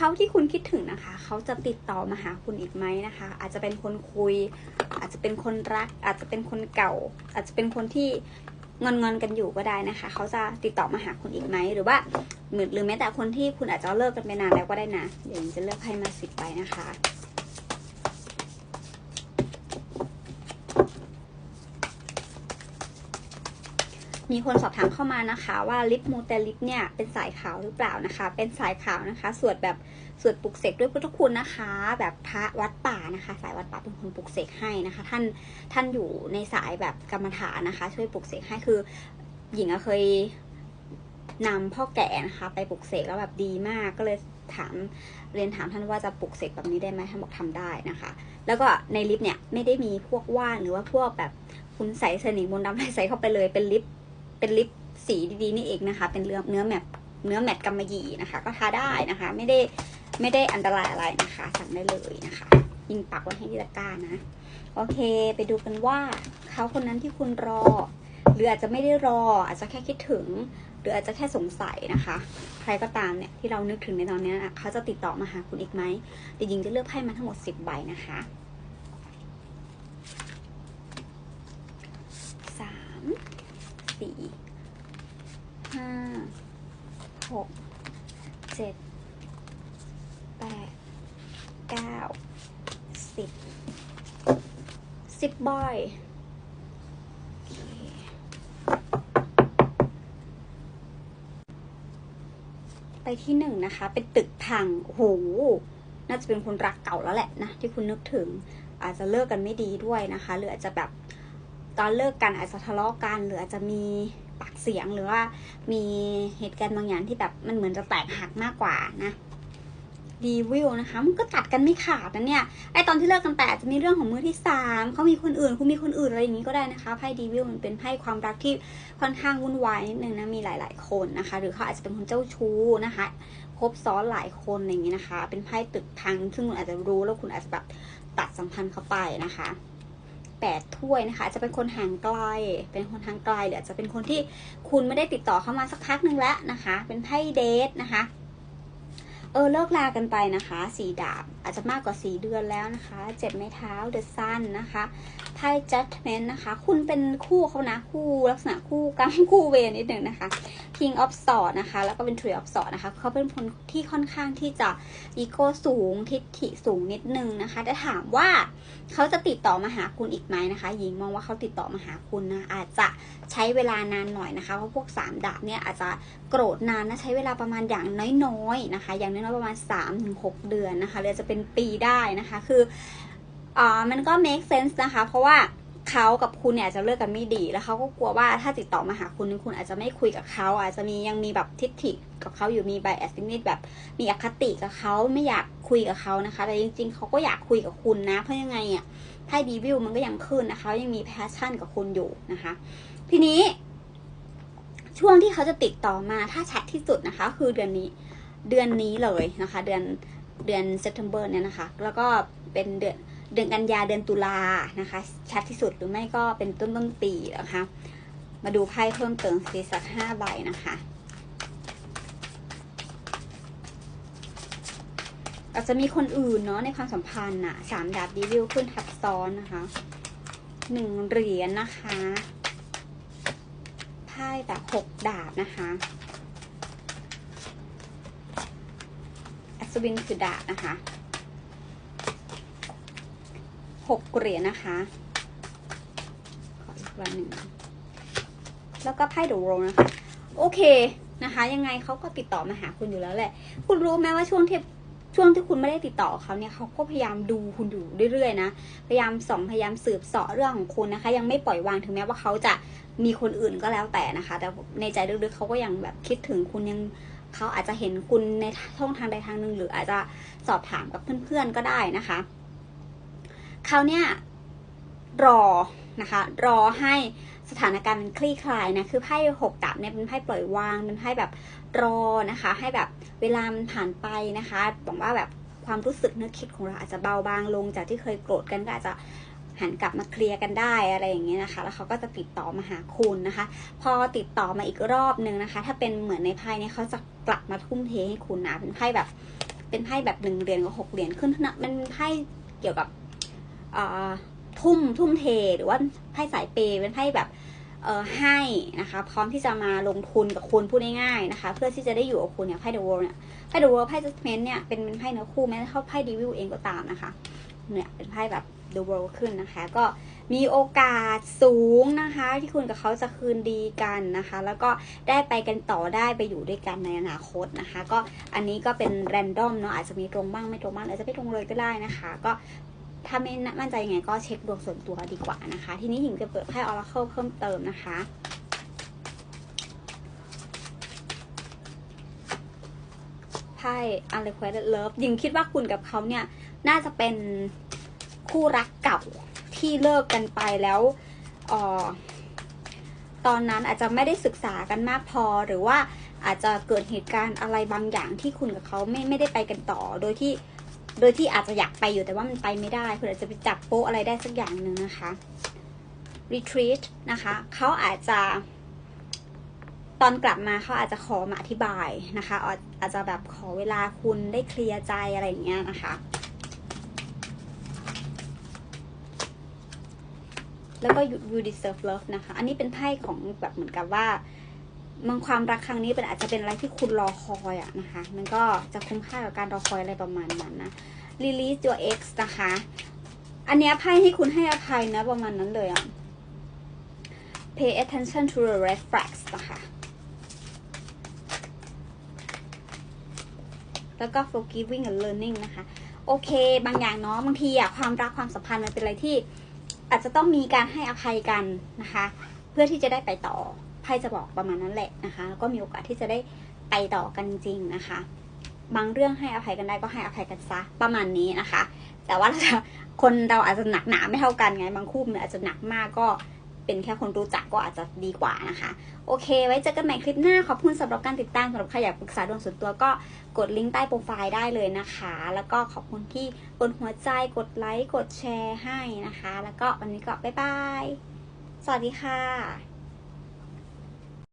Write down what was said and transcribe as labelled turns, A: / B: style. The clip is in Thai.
A: เขาที่คุณคิดถึงนะคะ เขาจะติดต่อมาหาคุณอีกไหมนะคะ อาจจะเป็นคนคุย อาจจะเป็นคนรัก อาจจะเป็นคนเก่า อาจจะเป็นคนที่งอนงอนกันอยู่ก็ได้นะคะ เขาจะติดต่อมาหาคุณอีกไหมหรือว่าหรือแม้แต่คนที่คุณอาจจะเลิกกันไปนานแล้วก็ได้นะเดี๋ยวจะเลือกให้มาสิบไปนะคะ มีคนสอบถามเข้ามานะคะว่าลิปมูเตลิปเนี่ยเป็นสายขาวหรือเปล่านะคะ เป็นสายขาวนะคะ สวดแบบสวดปลุกเสกด้วยพุทธคุณนะคะ แบบพระวัดป่านะคะ สายวัดป่าเป็นคนปลุกเสกให้นะคะ ท่านท่านอยู่ในสายแบบกรรมฐานนะคะ ช่วยปลุกเสกให้คือ หญิงเคยนำพ่อแก่นะคะ ไปปลุกเสกแล้วแบบดีมากก็เลยถามเรียนถามท่านว่าจะปลุกเสกแบบนี้ได้ไหมท่านบอกทำได้นะคะ แล้วก็ในลิปเนี่ยไม่ได้มีพวกว่านหรือว่าพวกแบบคุณใส่สนิมมนต์ดำอะไรใส่เข้าไปเลยเป็นลิป เป็นลิปสีดีๆนี่เองนะคะ เป็นเนื้อเนื้อแมทเนื้อแมทกำมะหยี่นะคะ ก็ทาได้นะคะ ไม่ได้ไม่ได้อันตรายอะไรนะคะ สั่งได้เลยนะคะ ยิงปักไว้ให้ที่ตะกร้านะ โอเค ไปดูกันว่าเขาคนนั้นที่คุณรอ หรืออาจจะไม่ได้รอ อาจจะแค่คิดถึง หรืออาจจะแค่สงสัยนะคะ ใครก็ตามเนี่ยที่เรานึกถึงในตอนนี้นะเขาจะติดต่อมาหาคุณอีกไหมเดี๋ยวยิงจะเลือกไพ่มาทั้งหมดสิบใบนะคะสาม สี่ห้าหกเจ็ดแปดเก้าสิบสิบบอยไปที่หนึ่งนะคะ เป็นตึกพังโอ้โหน่าจะเป็นคนรักเก่าแล้วแหละนะ ที่คุณนึกถึงอาจจะเลิกกันไม่ดีด้วยนะคะ หรืออาจจะแบบ ตอนเลิกกันอาจจะทะเลาะกันหรืออาจจะมีปากเสียงหรือว่ามีเหตุการณ์บางอย่างที่แบบมันเหมือนจะแตกหักมากกว่านะดีวิวนะคะมันก็ตัดกันไม่ขาดนะเนี่ยไอตอนที่เลิกกันไปอาจจะมีเรื่องของมือที่สามเขามีคนอื่น คุณมีคนอื่นอะไรอย่างนี้ก็ได้นะคะไพ่ดีวิวมันเป็นไพ่ความรักที่ค่อนข้างวุ่นวายนิดนึงนะมีหลาย ๆ คนนะคะ หรือเขาอาจจะเป็นคนเจ้าชู้นะคะคบซ้อนหลายคนอย่างนี้นะคะ เป็นไพ่ตึกพังซึ่งคุณอาจจะรู้แล้วคุณอาจจะแบบตัดสัมพันธ์เข้าไปนะคะ แปดถ้วยนะคะจะเป็นคนห่างไกล เป็นคนทางไกลหรือาจจะเป็นคนที่คุณไม่ได้ติดต่อเข้ามาสักพักหนึ่งแล้วนะคะ เป็นไพ่เดทนะคะ ออเลิกลากันไปนะคะสีดาบอาจจะมากกว่าสีเดือนแล้วนะคะ เจ็ดไม้เท้าเดอะซันนะคะไพ่ judgment นะคะ คุณเป็นคู่เขานะคู่ลักษณะคู่กรรมคู่เวรนิดหนึ่งนะคะ king of swords นะคะ แล้วก็เป็น tree of swords นะคะ เขาเป็นคนที่ค่อนข้างที่จะอีโก้สูงทิฐิสูงนิดนึงนะคะแต่ถามว่าเขาจะติดต่อมาหาคุณอีกไหมนะคะหญิงมองว่าเขาติดต่อมาหาคุณนะอาจจะใช้เวลานานหน่อยนะคะเพราะพวกสามดาบเนี่ยอาจจะโกรธนานนะใช้เวลาประมาณอย่างน้อยๆนะคะ อย่างน้อยๆประมาณ 3-6 เดือนนะคะหรือจะเป็นปีได้นะคะ คืออ่ามันก็ make sense นะคะ เพราะว่าเขากับคุณเนี่ยอาจจะเลิกกันไม่ดีแล้วเขาก็กลัวว่าถ้าติดต่อมาหาคุณคุณอาจจะไม่คุยกับเขาอาจจะมียังมีแบบทิฐิกับเขาอยู่มีไบแอสนิดแบบมีอคติกับเขาไม่อยากคุยกับเขานะคะ แต่จริง ๆเขาก็อยากคุยกับคุณนะ เพราะยังไงอะไพ่ดีวิวมันก็ยังขึ้นนะคะยังมีแพชชั่นกับคุณอยู่นะคะ ทีนี้ ช่วงที่เขาจะติดต่อมาถ้าชัดที่สุดนะคะ คือเดือนนี้ เดือนนี้เลยนะคะ เดือนเดือนเซปเทมเบอร์เนี่ยนะคะ แล้วก็เป็นเดือนเดือนกันยาเดือนตุลานะคะ ชัดที่สุดหรือไม่ก็เป็นต้นต้นปีนะคะ มาดูไพ่เพิ่มเติมสีสักห้าใบนะคะอาจจะมีคนอื่นเนาะในความสัมพันธ์อะสามดาบดีวิวขึ้นทับซ้อนนะคะหนึ่งเหรียญนะคะไพ่แบบหกดาบนะคะ อัศวินคือดานะคะหกเหรียญนะคะ ขออีกวันหนึ่ง แล้วก็ไพ่เดอะโรนะคะ โอเคนะคะ ยังไงเขาก็ติดต่อมาหาคุณอยู่แล้วแหละ คุณรู้ไหมว่าช่วงที่ช่วงที่คุณไม่ได้ติดต่อเขาเนี่ยเขาก็พยายามดูคุณอยู่เรื่อยๆนะ พยายามส่องพยายามสืบเสาะเรื่องของคุณนะคะ ยังไม่ปล่อยวางถึงแม้ว่าเขาจะมีคนอื่นก็แล้วแต่นะคะ แต่ในใจลึกๆเขาก็ยังแบบคิดถึงคุณยัง เขาอาจจะเห็นคุณในช่องทางใดทางหนึ่งหรืออาจจะสอบถามกับเพื่อนๆก็ได้นะคะเขาเนี่ยรอนะคะ รอให้สถานการณ์มันคลี่คลายนะคือไพ่หกดาบเนี่ยเป็นไพ่ปล่อยวางเป็นไพ่แบบรอนะคะ ให้แบบเวลามันผ่านไปนะคะหวังว่าแบบความรู้สึกนึกคิดของเราอาจจะเบาบางลงจากที่เคยโกรธกันก็อาจจะ หันกลับมาเคลียร์กันได้อะไรอย่างเงี้ยนะคะ แล้วเขาก็จะติดต่อมาหาคุณนะคะ พอติดต่อมาอีกรอบนึงนะคะ ถ้าเป็นเหมือนในไพ่เนี่ยเขาจะกลับมาทุ่มเทให้คุณนะเป็นไพ่แบบ เป็นไพ่แบบหนึ่งเหรียญกับหกเหรียญขึ้นนะมันเป็นไพ่เกี่ยวกับอ่าทุ่มทุ่มเทหรือว่าไพ่สายเปย์เป็นไพ่แบบเออให้นะคะพร้อมที่จะมาลงทุนกับคุณพูดง่ายๆนะคะ เพื่อที่จะได้อยู่กับคุณเนี่ยไพ่เดอะวอลเนี่ยไพ่เดอะวอลไพ่จัสเมนเนี่ยเป็นเป็นไพ่เนื้อคู่แม้แต่เขาไพ่ดีวิวเองก็ตามนะคะเนี่ยเป็นไพ่แบบ The World ขึ้นนะคะ ก็มีโอกาสสูงนะคะ ที่คุณกับเขาจะคืนดีกันนะคะ แล้วก็ได้ไปกันต่อได้ไปอยู่ด้วยกันในอนาคตนะคะ ก็อันนี้ก็เป็นแรนดอมเนาะอาจจะมีตรงบ้างไม่ตรงบ้างอาจจะไม่ตรงเลยก็ได้นะคะ ก็ถ้าไม่มั่นใจยังไงก็เช็คดวงส่วนตัวดีกว่านะคะ ทีนี้หญิงจะเปิดไพ่ Oracle เพิ่มเติมนะคะไพ่ Unrequited Love หญิงคิดว่าคุณกับเขาเนี่ย น่าจะเป็น คู่รักเก่าที่เลิกกันไปแล้วออตอนนั้นอาจจะไม่ได้ศึกษากันมากพอหรือว่าอาจจะเกิดเหตุการณ์อะไรบางอย่างที่คุณกับเขาไม่ไม่ได้ไปกันต่อ โดยที่โดยที่อาจจะอยากไปอยู่แต่ว่ามันไปไม่ได้คุณอาจจะไปจับโป๊ะอะไรได้สักอย่างหนึ่งนะคะ retreat นะคะเขาอาจจะตอนกลับมาเขาอาจจะขอมาอธิบายนะคะ อาอาจจะแบบขอเวลาคุณได้เคลียร์ใจอะไรอย่างเงี้ยนะคะ แล้วก็ you you deserve love นะคะ อันนี้เป็นไพ่ของแบบเหมือนกับว่ามันความรักครั้งนี้เป็นอาจจะเป็นอะไรที่คุณรอคอยอะนะคะ มันก็จะคุ้มค่ากับการรอคอยอะไรประมาณนั้นนะ release your ex นะคะ อันเนี้ยไพ่ให้คุณให้อภัยนะประมาณนั้นเลยอะ pay attention to the red flags นะคะ แล้วก็ forgiving and learning นะคะ โอเค บางอย่างเนาะ บางทีอะความรักความสัมพันธ์มันเป็นอะไรที่ อาจจะต้องมีการให้อภัยกันนะคะ เพื่อที่จะได้ไปต่อไพ่จะบอกประมาณนั้นแหละนะคะแล้วก็มีโอกาสที่จะได้ไปต่อกันจริงนะคะ บางเรื่องให้อภัยกันได้ก็ให้อภัยกันซะประมาณนี้นะคะ แต่ว่าถ้าคนเราอาจจะหนักหนาไม่เท่ากันไง บางคู่มันอาจจะหนักมากก็ เป็นแค่คนรู้จักก็อาจจะดีกว่านะคะ โอเค ไว้เจอกันใหม่คลิปหน้า ขอบคุณสำหรับการติดตามสำหรับใครอยากปรึกษาดวงส่วนตัวก็กดลิงก์ใต้โปรไฟล์ได้เลยนะคะ แล้วก็ขอบคุณที่กดหัวใจกดไลค์กดแชร์ให้นะคะ แล้วก็วันนี้ก็บ๊ายบาย สวัสดีค่ะ